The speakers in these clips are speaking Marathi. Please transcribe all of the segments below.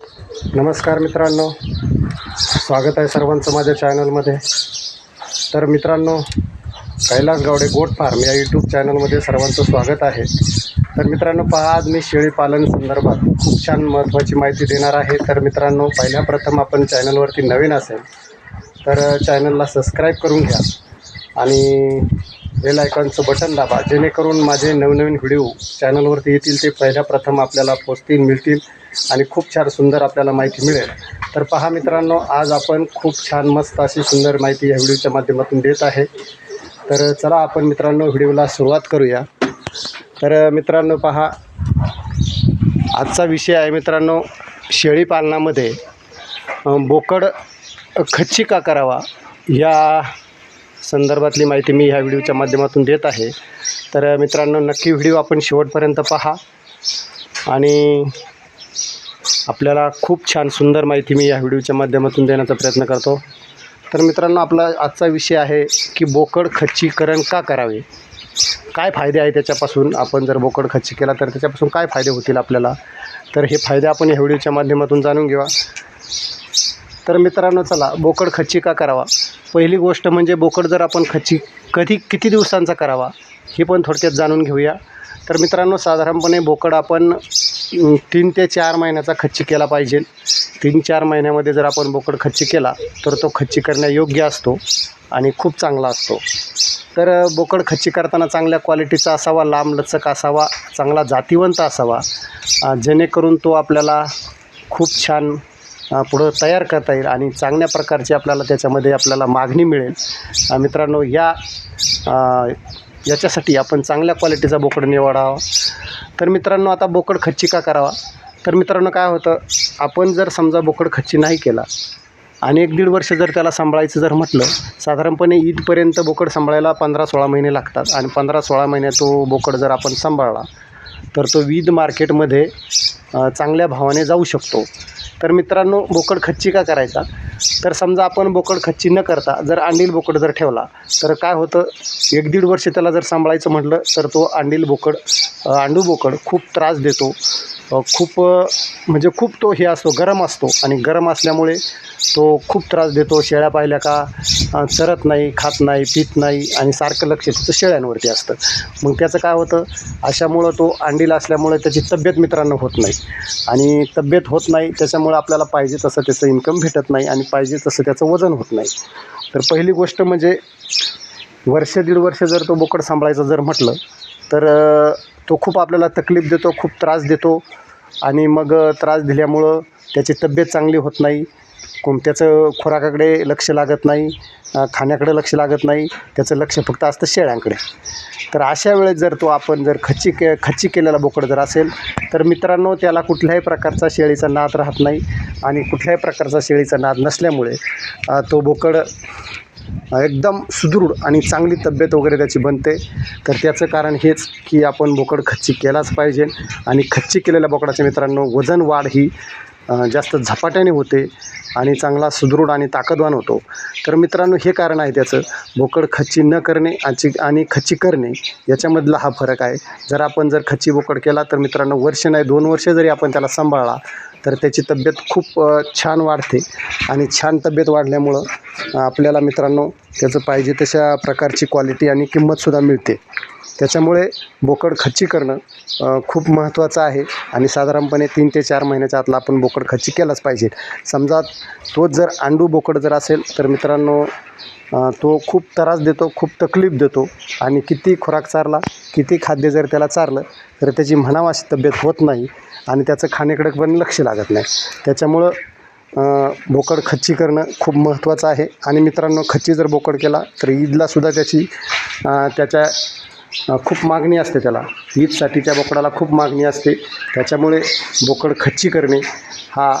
नमस्कार मित्रांनो. स्वागत आहे सर्वांचं माझ्या चॅनलमध्ये. तर मित्रांनो कैलास गावडे गोट फार्म या यूट्यूब चॅनलमध्ये सर्वांचं स्वागत आहे. तर मित्रांनो पहा आज मी शेळी पालन संदर्भात खूप छान महत्त्वाची माहिती देणार आहे. तर मित्रांनो पहिल्या प्रथम आपण चॅनलवरती नवीन असेल तर चॅनलला सबस्क्राईब करून घ्या. आणि बेल आयकॉनचं बटन दाबा जेणेकरून माझे नवनवीन व्हिडिओ चॅनलवरती येतील ते पहिल्या प्रथम आपल्याला पोचतील मिळतील आणि खूप छान सुंदर आपल्याला माहिती मिळेल. तर पहा मित्रांनो आज आपण खूप छान मस्त अशी सुंदर माहिती या व्हिडिओच्या माध्यमातून देत आहे. तर चला आपण मित्रांनो व्हिडिओला सुरुवात करूया. तर मित्रांनो पहा आजचा विषय आहे मित्रांनो शेळी पालनामध्ये बोकड खच्ची का करावा या संदर्भातली माहिती मी ह्या व्हिडिओच्या माध्यमातून देत आहे. तर मित्रांनो नक्की व्हिडिओ आपण शेवटपर्यंत पहा. आणि आपल्याला खूप छान सुंदर माहिती मी या व्हिडिओच्या माध्यमातून देण्याचा प्रयत्न करतो. तर मित्रांनो आपला आजचा विषय आहे की बोकड खच्चीकरण का करावे? काय फायदे आहे त्याच्यापासून? आपण जर बोकड खच्ची केला तर त्याच्यापासून काय फायदे होतील आपल्याला? तर हे फायदे आपण या व्हिडिओच्या माध्यमातून जाणून घेऊ तर मित्रांनो चला बोकड खच्ची का करावा? पहिली गोष्ट म्हणजे बोकड जर आपण खच्ची कधी किती दिवसांचा करावा हे पण थोडक्यात जाणून घेऊया. तर मित्रांनो साधारणपणे बोकड आपण तीन ते चार महिन्याचा खच्ची केला पाहिजे. तीन चार महिन्यामध्ये जर आपण बोकड खच्ची केला तर तो खच्ची करण्यायोग्य असतो आणि खूप चांगला असतो. तर बोकड खच्ची करताना चांगल्या क्वालिटीचा असावा लांब लचक असावा चांगला जातीवंत असावा जेणेकरून तो आपल्याला खूप छान पुढं तयार करता येईल आणि चांगल्या प्रकारची आपल्याला त्याच्यामध्ये आपल्याला मागणी मिळेल. मित्रांनो या याच्यासाठी आपण चांगल्या क्वालिटीचा बोकड निवडावा. तर मित्रांनो आता बोकड खच्ची का करावा? तर मित्रांनो काय होतं आपण जर समजा बोकड खच्ची नाही केला आणि एक दीड वर्ष जर त्याला सांभाळायचं जर म्हटलं साधारणपणे ईदपर्यंत बोकड सांभाळायला पंधरा सोळा महिने लागतात आणि पंधरा सोळा महिने तो बोकड जर आपण सांभाळला तर तो वीद मार्केटमध्ये चांगल्या भावाने जाऊ शकतो. तर मित्रांनो बोकड खच्ची का करायचा? तर समजा आपण बोकड खच्ची न करता जर अंडील बोकड जर ठेवला तर काय होतं? एक दीड वर्ष त्याला जर सांभाळायचं म्हटलं तर तो अंडील बोकड अंडू बोकड खूप त्रास देतो. खूप म्हणजे खूप तो हे असतो गरम असतो. आणि गरम असल्यामुळे तो खूप त्रास देतो. शेळ्या पाहिल्या का चरत नाही खात नाही पित नाही आणि सारखं लक्ष त्याचं शेळ्यांवरती असतं. मग त्याचं काय होतं अशामुळं तो अंडीला असल्यामुळे त्याची तब्येत मित्रांनो होत नाही. आणि तब्येत होत नाही त्याच्यामुळं आपल्याला पाहिजे तसं त्याचं इन्कम भेटत नाही आणि पाहिजे तसं त्याचं वजन होत नाही. तर पहिली गोष्ट म्हणजे वर्ष दीड वर्ष जर तो बोकड सांभाळायचं जर म्हटलं तर तो खूप आपल्याला तकलीफ देतो खूप त्रास देतो. आणि मग त्रास दिल्यामुळं त्याची तब्येत चांगली होत नाही. कोण त्याचं खुराकाकडे लक्ष लागत नाही खाण्याकडे लक्ष लागत नाही. त्याचं लक्ष फक्त असतं शेळ्यांकडे. तर अशा वेळेस जर तो आपण जर खच्ची के खच्ची केलेला बोकड जर असेल तर मित्रांनो त्याला कुठल्याही प्रकारचा शेळीचा नाद राहत नाही. आणि कुठल्याही प्रकारचा शेळीचा नाद नसल्यामुळे तो बोकड एकदम सुदृढ आणि चांगली तब्येत वगैरे त्याची बनते. तर त्याचं कारण हेच की आपण बोकड खच्ची केलाच पाहिजे आणि खच्ची केलेल्या बोकडाच्या मित्रांनो वजन वाढ ही जास्त झपाट्याने होते आणि चांगला सुदृढ आणि ताकदवान होतो. तर मित्रांनो हे कारण आहे त्याचं. बोकड खच्ची न करणे आची आणि खच्ची करणे याच्यामधला हा फरक आहे. जर आपण जर खच्ची बोकड केला तर मित्रांनो वर्ष नाही दोन वर्ष जरी आपण त्याला सांभाळला तर त्याची तब्येत खूप छान वाढते. आणि छान तब्येत वाढल्यामुळं आपल्याला मित्रांनो त्याचं पाहिजे तशा प्रकारची क्वालिटी आणि किंमतसुद्धा मिळते. त्याच्यामुळे बोकड खच्ची करणं खूप महत्त्वाचं आहे. आणि साधारणपणे तीन ते चार महिन्याच्या आतला आपण बोकड खच्ची केलाच पाहिजे. समजा तोच जर अंडू बोकड जर असेल तर मित्रांनो तो खूप त्रास देतो खूप तकलीफ देतो आणि किती खुराक चारला किती खाद्य जर त्याला चारलं तर त्याची म्हणावा अशी तब्येत होत नाही आणि त्याचं खाण्याकडे पण लक्ष लागत नाही. त्याच्यामुळं बोकड खच्ची करणं खूप महत्त्वाचं आहे. आणि मित्रांनो खच्ची जर बोकड केला तर ईदलासुद्धा त्याची त्याच्या खूप मागणी असते त्याला. ईदसाठी त्या बोकडाला खूप मागणी असते. त्याच्यामुळे बोकड खच्ची करणे हा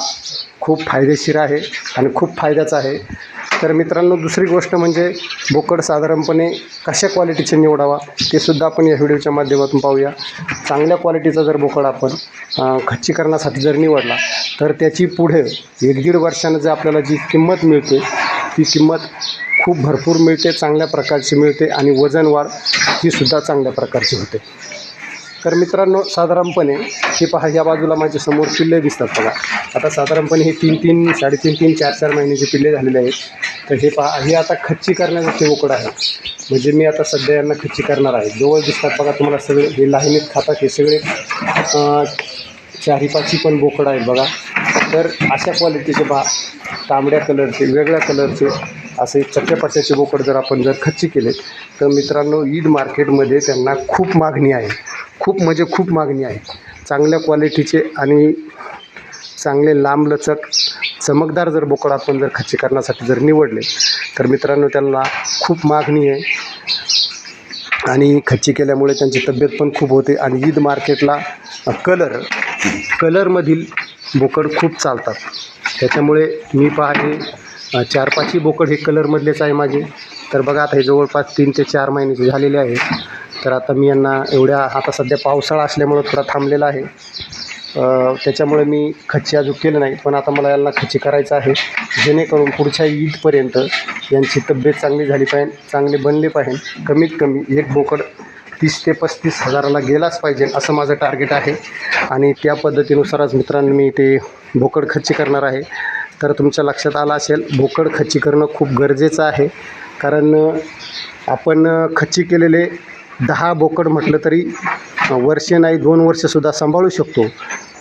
खूप फायदेशीर आहे आणि खूप फायद्याचा आहे. तर मित्रांनो दुसरी गोष्ट म्हणजे बोकड साधारणपणे कशा क्वालिटीचे निवडावा ते सुद्धा आपण या व्हिडिओच्या माध्यमातून पाहूया. चांगल्या क्वालिटीचा जर बोकड आपण खच्चीकरणासाठी जर निवडला तर त्याची पुढे एक दीड वर्षानं जर आपल्याला जी किंमत मिळते ती किंमत खूप भरपूर मिळते चांगल्या प्रकारची मिळते आणि वजन वाढ ही सुद्धा चांगल्या प्रकारची होते. तर मित्रांनो साधारणपणे हे पहा ह्या बाजूला माझ्यासमोर पिल्ले दिसतात बघा. आता साधारणपणे हे तीन तीन साडेतीन तीन चार चार महिन्याचे पिल्ले झालेले आहेत तर हे पहा हे आता खच्ची करण्याचे बोकड आहे. म्हणजे मी आता सध्या यांना खच्ची करणार आहे. जवळ दिसतात बघा तुम्हाला सगळे हे लाहिनीत खातात हे सगळे चारी पाची पण बोकडं आहेत बघा. तर अशा क्वालिटीचे बा तांबड्या कलरचे वेगळ्या कलरचे असे चक्क्यापट्ट्याचे बोकड जर आपण जर खच्ची केले तर मित्रांनो ईद मार्केटमध्ये त्यांना खूप मागणी आहे. खूप म्हणजे खूप मागणी आहे. चांगल्या क्वालिटीचे आणि चांगले लांबलचक चमकदार जर बोकड आपण जर खच्ची करण्यासाठी जर निवडले तर मित्रांनो त्यांना खूप मागणी आहे. आणि खच्ची केल्यामुळे त्यांची तब्येत पण खूप होते. आणि ईद मार्केटला कलर कलरमधील बोकड खूप चालतात. त्याच्यामुळे मी पाहते चार पाचही बोकड हे कलरमधलेच आहे माझे. तर बघा आता हे जवळपास तीन ते चार महिन्याचे झालेले आहे तर आता मी यांना एवढ्या आता सध्या पावसाळा असल्यामुळं थोडा थांबलेला आहे. त्याच्यामुळे मी खच्ची अजून केलं नाही पण आता मला यांना खच्ची करायचं आहे. जेणेकरून पुढच्या ईदपर्यंत यांची तब्येत चांगली झाली पाहिजे चांगले बनले पाहिजे. कमीत कमी एक बोकड तीस ते पस्तीस हजाराला गेलाच पाहिजे असं माझं टार्गेट आहे. आणि त्या पद्धतीनुसारच मित्रांनो मी ते बोकड खच्ची करणार आहे. तर तुमच्या लक्षात आलं असेल बोकड खच्ची करणं खूप गरजेचं आहे. कारण आपण खच्ची केलेले दहा बोकड म्हटलं तरी वर्षे नाही दोन वर्षसुद्धा सांभाळू शकतो.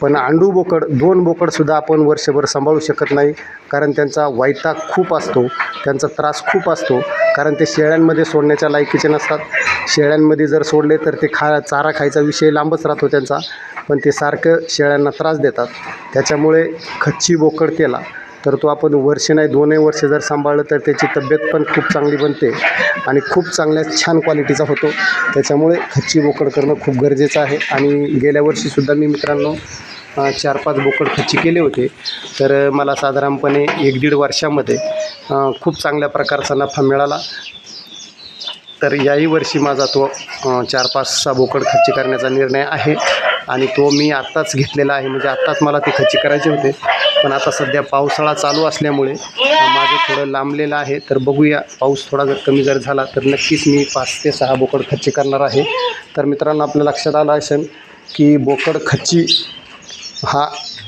पण आंडू बोकड दोन बोकडसुद्धा आपण वर्षभर सांभाळू शकत नाही कारण त्यांचा वायता खूप असतो त्यांचा त्रास खूप असतो कारण ते शेळ्यांमध्ये सोडण्याच्या लायकीचे नसतात. शेळ्यांमध्ये जर सोडले तर ते खा चारा खायचा विषय लांबच राहतो त्यांचा पण ते सारखं शेळ्यांना त्रास देतात. त्याच्यामुळे खच्ची बोकड केला. तर तो आपण वर्ष नाही दोनही वर्ष जर सांभाळलं तर त्याची तब्येत पण खूप चांगली बनते आणि खूप चांगल्या छान क्वालिटीचा होतो. त्याच्यामुळे खच्ची बोकड करणं खूप गरजेचं आहे. आणि गेल्या वर्षीसुद्धा मी मित्रांनो चार पाच बोकड खच्ची केले होते. तर मला साधारणपणे एक दीड वर्षामध्ये खूप चांगल्या प्रकारचा नफा मिळाला. तर याही वर्षी माझा तो चार पाच सहा बोकड खच्ची करण्याचा निर्णय आहे. आणि तो मी आत्ताच घेतलेला आहे. म्हणजे आत्ताच मला ते खच्ची करायचे होते. पण आता सध्या पावसाळा चालू असल्यामुळे माझं थोडं लांबलेलं आहे. तर बघूया पाऊस थोडा जर कमी जर झाला तर नक्कीच मी पाच ते सहा बोकड खच्ची करणार आहे. तर मित्रांनो आपल्या लक्षात आलं असेल की बोकड खच्ची हा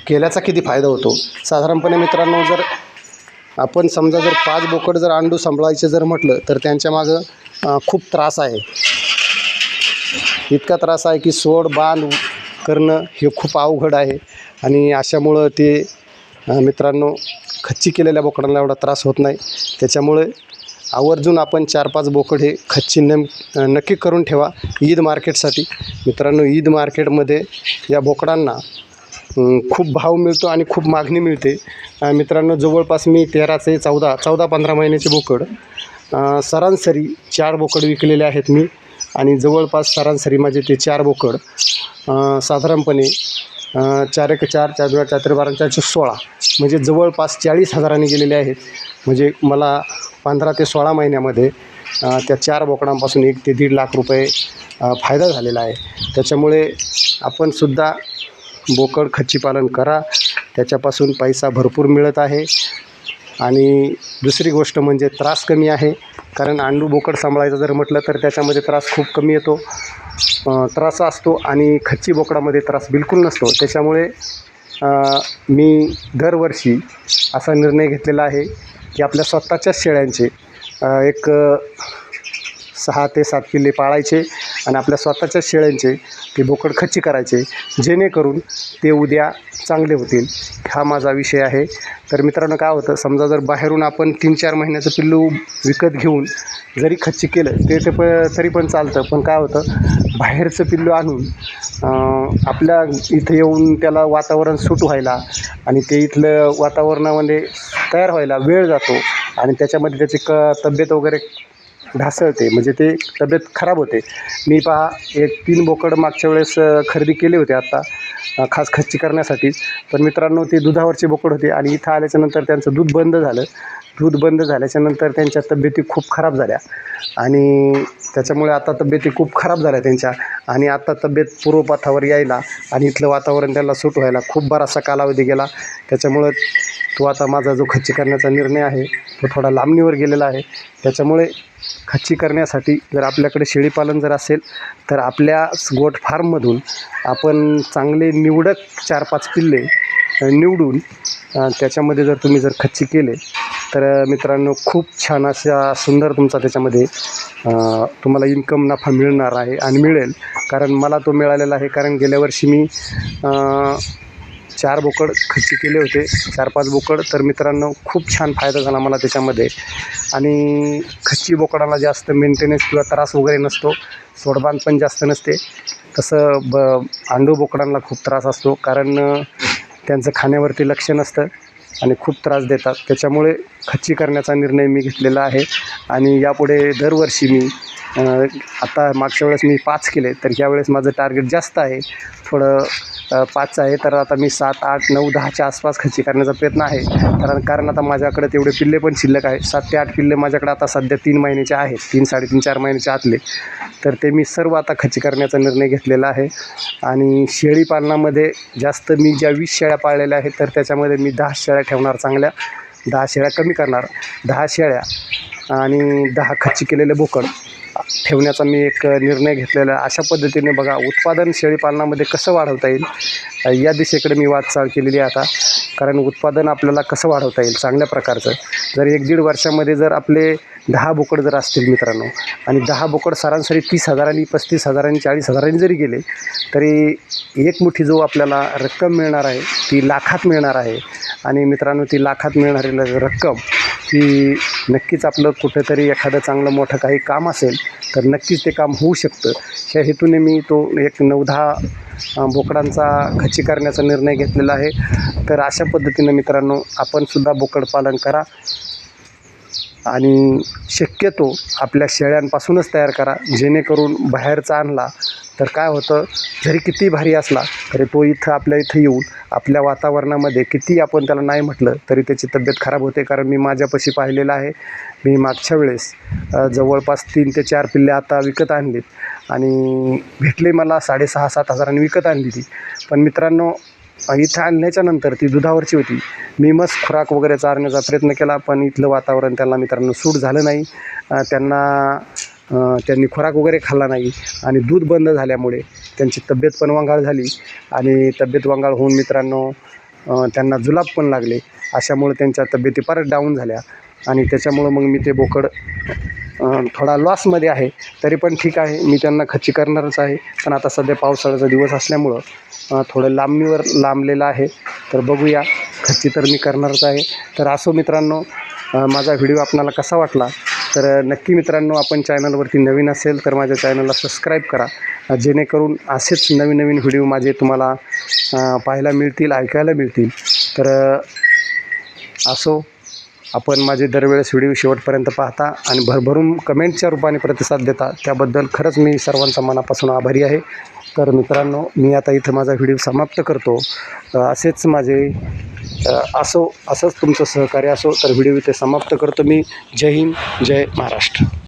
केल्याचा किती फायदा होतो? साधारणपणे मित्रांनो जर आपण समजा जर पाच बोकड जर अंडू सांभाळायचे जर म्हटलं तर त्यांच्या मागं खूप त्रास आहे. इतका त्रास आहे की सोड बांध करणं हे खूप अवघड आहे. आणि अशामुळं ते मित्रांनो खच्ची केलेल्या बोकडांना एवढा त्रास होत नाही. त्याच्यामुळे आवर्जून आपण चार पाच बोकड हे खच्ची नेम नक्की करून ठेवा ईद मार्केटसाठी. मित्रांनो ईद मार्केटमध्ये या बोकडांना खूप भाव मिळतो आणि खूप मागणी मिळते. मित्रांनो जवळपास मी तेरा ते चौदा चौदा पंधरा महिन्याचे बोकड सरासरी चार बोकड विकलेले आहेत मी. आणि जवळपास सरासरी माझे ते चार बोकड साधारणपणे चार एक चार चार दोन चार बारा चारशे सोळा. म्हणजे जवळपास चाळीस हजारांनी गेलेले आहेत. म्हणजे मला पंधरा ते सोळा महिन्यामध्ये त्या चार बोकडांपासून एक ते दीड लाख रुपये फायदा झालेला आहे. त्याच्यामुळे आपणसुद्धा बोकड खच्चीपालन करा. त्याच्यापासून पैसा भरपूर मिळत आहे. आणि दुसरी गोष्ट म्हणजे त्रास कमी आहे. कारण अंडू बोकड सांभाळायचं जर म्हटलं तर त्याच्यामध्ये त्रास खूप कमी येतो. त्रास असतो आणि खच्ची बोकडामध्ये त्रास बिलकुल नसतो. त्याच्यामुळे मी दरवर्षी असा निर्णय घेतलेला आहे की आपल्या स्वतःच्याच शेळ्यांचे एक सहा ते सात किल्ले पाळायचे आणि आपल्या स्वतःच्या शेळ्यांचे ते बोकड खच्ची करायचे. जेणेकरून ते उद्या चांगले होतील. हा माझा विषय आहे. तर मित्रांनो काय होतं? समजा जर बाहेरून आपण तीन चार महिन्याचं पिल्लू विकत घेऊन जरी खच्ची केलं ते ते प तरी पण चालतं. पण काय होतं? बाहेरचं पिल्लू आणून आपल्या इथं येऊन त्याला वातावरण सूट व्हायला आणि ते इथलं वातावरणामध्ये तयार व्हायला वेळ जातो आणि त्याच्यामध्ये त्याची क तब्येत वगैरे ढासळते म्हणजे ते तब्येत खराब होते. मी पहा एक तीन बोकड मागच्या वेळेस खरेदी केले होते आत्ता खास खच्ची करण्यासाठी. पण मित्रांनो ते दुधावरचे बोकड होते आणि इथं आल्याच्यानंतर त्यांचं दूध बंद झालं. दूध बंद झाल्याच्यानंतर त्यांच्या तब्येती खूप खराब झाल्या. आणि त्याच्यामुळे आता तब्येती खूप खराब झाल्या त्यांच्या. आणि आता तब्येत पूर्वपथावर यायला आणि इथलं वातावरण त्यांना सूट व्हायला खूप बराचसा कालावधी गेला. त्याच्यामुळं तो आता माझा जो खच्ची करण्याचा निर्णय आहे तो थोडा लांबणीवर गेलेला आहे. त्याच्यामुळे खच्ची करण्यासाठी जर आपल्याकडे शेळीपालन जर असेल तर आपल्या गोट फार्ममधून आपण चांगले निवडक चार पाच पिल्ले निवडून त्याच्यामध्ये जर तुम्ही जर खच्ची केले तर मित्रांनो खूप छान अशा सुंदर तुमचा त्याच्यामध्ये तुम्हाला इन्कम नफा मिळणार आहे आणि मिळेल. कारण मला तो मिळालेला आहे कारण गेल्या वर्षी मी चार बोकड खच्ची केले होते. चार पाच बोकड. तर मित्रांनो खूप छान फायदा झाला मला त्याच्यामध्ये. आणि खच्ची बोकडाला जास्त मेंटेनन्स किंवा त्रास वगैरे नसतो. सोडबांध पण जास्त नसते. तसं ब आंडू बोकडांना खूप त्रास असतो. कारण त्यांचं खाण्यावरती लक्ष नसतं. आणि खूप त्रास देतात. त्याच्यामुळे खच्ची करण्याचा निर्णय मी घेतलेला आहे. आणि यापुढे दरवर्षी मी आता मागच्या वेळेस मी पाच केले तर यावेळेस माझं टार्गेट जास्त आहे. थोडं पाच आहे तर आता मी सात आठ नऊ दहाच्या आसपास खर्ची करण्याचा प्रयत्न आहे. कारण कारण आता माझ्याकडे तेवढे पिल्ले पण शिल्लक आहे. सात ते आठ पिल्ले माझ्याकडे आता सध्या तीन महिन्याचे आहेत तीन साडेतीन चार महिन्याचे आतले. तर ते मी सर्व आता खर्ची करण्याचा निर्णय घेतलेला आहे. आणि शेळी पालनामध्ये जास्त मी ज्या वीस शेळ्या पाळलेल्या आहेत तर त्याच्यामध्ये मी दहा शेळ्या ठेवणार चांगल्या. दहा शेळ्या कमी करणार. दहा शेळ्या आणि दहा खच्ची केलेले बोकड. ठेवण्याचा मी एक निर्णय घेतलेला आहे. अशा पद्धतीने बघा उत्पादन शेळीपालनामध्ये कसं वाढवता येईल या दिशेकडे मी वाटचाल केलेली आहे आता. कारण उत्पादन आपल्याला कसं वाढवता येईल चांगल्या प्रकारचं. जर एक दीड वर्षामध्ये जर आपले दहा बोकड जर असतील मित्रांनो आणि दहा बोकड सरासरी तीस हजारांनी पस्तीस हजारांनी चाळीस हजारांनी जरी गेले तरी एक मुठी जो आपल्याला रक्कम मिळणार आहे ती लाखात मिळणार आहे. आणि मित्रांनो ती लाखात मिळणारी रक्कम की नक्कीच आपलं कुठेतरी एखादं चांगलं मोठं काही काम असेल तर नक्कीच ते काम होऊ शकतं. ह्या हेतूने मी तो एक नऊ दहा बोकडांचा खची करण्याचा निर्णय घेतलेला आहे. तर अशा पद्धतीनं मित्रांनो आपणसुद्धा बोकड पालन करा आणि शक्यतो आपल्या शेळ्यांपासूनच तयार करा. जेणेकरून बाहेरचा आणला तर काय होतं जरी किती भारी असला तरी तो इथं आपल्या इथं येऊन आपल्या वातावरणामध्ये किती आपण त्याला नाही म्हटलं तरी त्याची तब्येत खराब होते. कारण मी माझ्यापाशी पाहिलेलं आहे मी मागच्या वेळेस जवळपास तीन ते चार पिल्ले आता विकत आणलीत. आणि भेटले मला साडेसहा सात हजारांनी विकत आणली ती पण मित्रांनो इथं आणल्याच्या नंतर ती दुधावरची होती. मी मस्त खुराक वगैरे चारण्याचा प्रयत्न केला पण इथलं वातावरण त्यांना मित्रांनो सूट झालं नाही. त्यांना त्यांनी खुराक वगैरे खाल्ला नाही आणि दूध बंद झाल्यामुळे त्यांची तब्येत पण वांगाळ झाली आणि तब्येत वांगाळ होऊन मित्रांनो त्यांना जुलाब पण लागले. अशामुळे त्यांच्या तब्येती परत डाऊन झाल्या आणि त्याच्यामुळं मग मी ते बोकड थोडा लॉसमध्ये आहे. तरी पण ठीक आहे. मी त्यांना खच्ची करणारच आहे. पण आता सध्या पावसाळ्याचा दिवस असल्यामुळं थोडं लांबणीवर लांबलेलं आहे. तर बघूया. खच्ची तर मी करणारच आहे. तर असो मित्रांनो माझा व्हिडिओ आपणाला कसा वाटला? तर नक्की मित्रांनो आपण चॅनलवरती नवीन असेल तर माझ्या चॅनलला सबस्क्राईब करा. जेणेकरून असेच नवीन नवीन व्हिडिओ माझे तुम्हाला पाहायला मिळतील ऐकायला मिळतील. तर असो आपण माझे दरवेळेस व्हिडिओ शेवटपर्यंत पाहता आणि भरभरून कमेंटच्या रूपाने प्रतिसाद देता त्याबद्दल खरंच मी सर्वांचा मनापासून आभारी आहे. तर मित्रांनो मी आता इथं माझा व्हिडिओ समाप्त करतो. असेच माझे असो असंच तुमचं सहकार्य असो तर व्हिडिओ इथे समाप्त करतो मी. जय हिंद जय महाराष्ट्र.